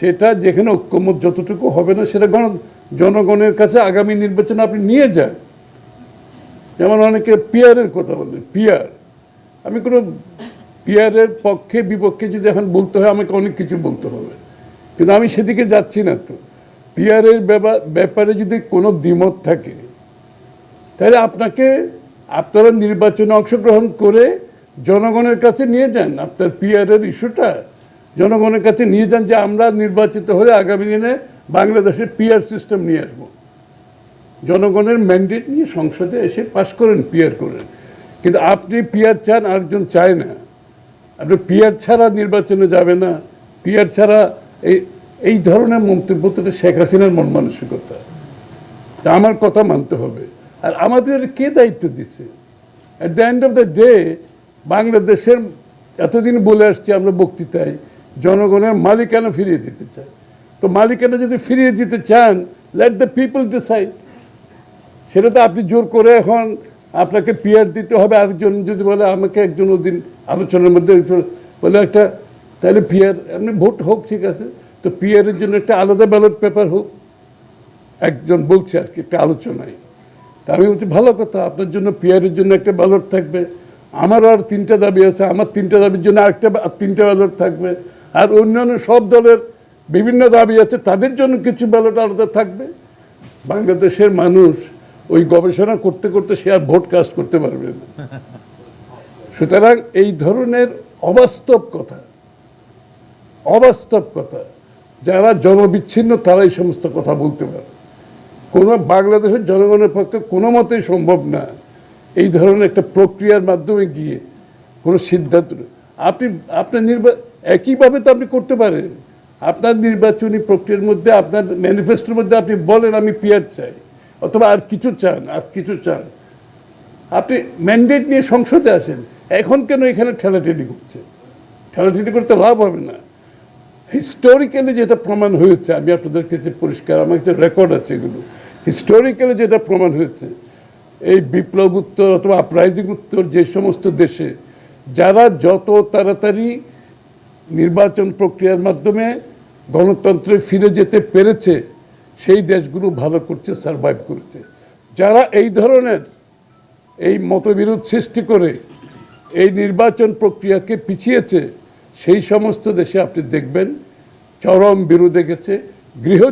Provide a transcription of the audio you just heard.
সেটা যেখানে ঐক্যমত যতটুকু হবে না, সেটা গণ জনগণের কাছে আগামী নির্বাচনে আপনি নিয়ে যান। যেমন অনেকে পিয়ারের কথা বলে, পিয়ার। আমি কোনো পিয়ারের পক্ষে বিপক্ষে যদি এখন বলতে হয়, আমাকে অনেক কিছু বলতে হবে। কিন্তু আমি সেদিকে যাচ্ছি না তো। পিয়ারের ব্যাপারে যদি কোনো দ্বিমত থাকে, তাহলে আপনাকে, আপনারা নির্বাচনে অংশগ্রহণ করে জনগণের কাছে নিয়ে যান। আপনার পিয়ারের ইস্যুটা জনগণের কাছে নিয়ে যান যে আমরা নির্বাচিত হলে আগামী দিনে বাংলাদেশের পিয়ার সিস্টেম নিয়ে আসব। জনগণের ম্যান্ডেট নিয়ে সংসদে এসে পাশ করেন পিয়ার করেন। কিন্তু আপনি পিয়ার চান, আরেকজন চায় না। আপনি পিয়ার ছাড়া নির্বাচনে যাবে না। পিয়ার ছাড়া এই এই ধরনের মন্তব্য তো শেখ হাসিনার মন মানসিকতা। আমার কথা মানতে হবে। আর আমাদের কে দায়িত্ব দিচ্ছে? At the end of the day বাংলাদেশের, এতদিন বলে আসছি, আমরা বক্তৃতায় জনগণের মালিকানা ফিরিয়ে দিতে চায়। তো মালিকানা যদি ফিরিয়ে দিতে চান লেট দ্য পিপল ডিসাইড সেটা তো আপনি জোর করে এখন আপনাকে পিয়ার দিতে হবে। আরেকজন যদি বলে, আমাকে একজন ওদিন আলোচনার মধ্যে বলে, একটা তাহলে পিয়ার এমনি ভোট হোক, ঠিক আছে। তো পিয়ারের জন্য একটা আলাদা ব্যালট পেপার হোক। একজন বলছে আর কি, একটা আলোচনায়। তা আমি বলছি, ভালো কথা, আপনার জন্য পিয়ারের জন্য একটা ব্যালট থাকবে। আমারও আর তিনটা দাবি আছে। আমার তিনটা দাবির জন্য আরেকটা তিনটা ব্যালট থাকবে। আর অন্যান্য সব দলের বিভিন্ন দাবি আছে, তাদের জন্য কিছু ব্যালট আলাদা থাকবে। বাংলাদেশের মানুষ ওই গবেষণা করতে করতে সে আর ভোট কাজ করতে পারবে না। সুতরাং এই ধরনের অবাস্তব কথা অবাস্তব কথা, যারা জনবিচ্ছিন্ন তারা এই সমস্ত কথা বলতে পারে। কোনো বাংলাদেশের জনগণের পক্ষে কোনো মতেই সম্ভব না এই ধরনের একটা প্রক্রিয়ার মাধ্যমে গিয়ে কোনো সিদ্ধান্ত। আপনি আপনার নির্বা একইভাবে তো আপনি করতে পারেন। আপনার নির্বাচনী প্রক্রিয়ার মধ্যে, আপনার ম্যানিফেস্টোর মধ্যে আপনি বলেন, আমি পিয়ার চাই, অথবা, আর কিছু চান, আর কিছু চান। আপনি ম্যান্ডেট নিয়ে সংসদে আসেন, এখন কেন এখানে ঠেলাঠেলি করছে? ঠেলাঠেলি করতে লাভ হবে না। হিস্টোরিক্যালি যেটা প্রমাণ হয়েছে, আমি আপনাদের কাছে পরিষ্কার, আমার কাছে রেকর্ড আছে এগুলো। হিস্টোরিক্যালি যেটা প্রমাণ হয়েছে, এই বিপ্লব উত্তর অথবা আপরাইজিং উত্তর যে সমস্ত দেশে, যারা যত তাড়াতাড়ি নির্বাচন প্রক্রিয়ার মাধ্যমে গণতন্ত্রে ফিরে যেতে পেরেছে, সেই দেশগুলো ভালো করছে সারভাইভ করছে। যারা এই ধরনের এই মতবিরোধ সৃষ্টি করে এই নির্বাচন প্রক্রিয়াকে পিছিয়েছে, সেই সমস্ত দেশে আপনি দেখবেন, চরম বিরোধে গেছে গৃহ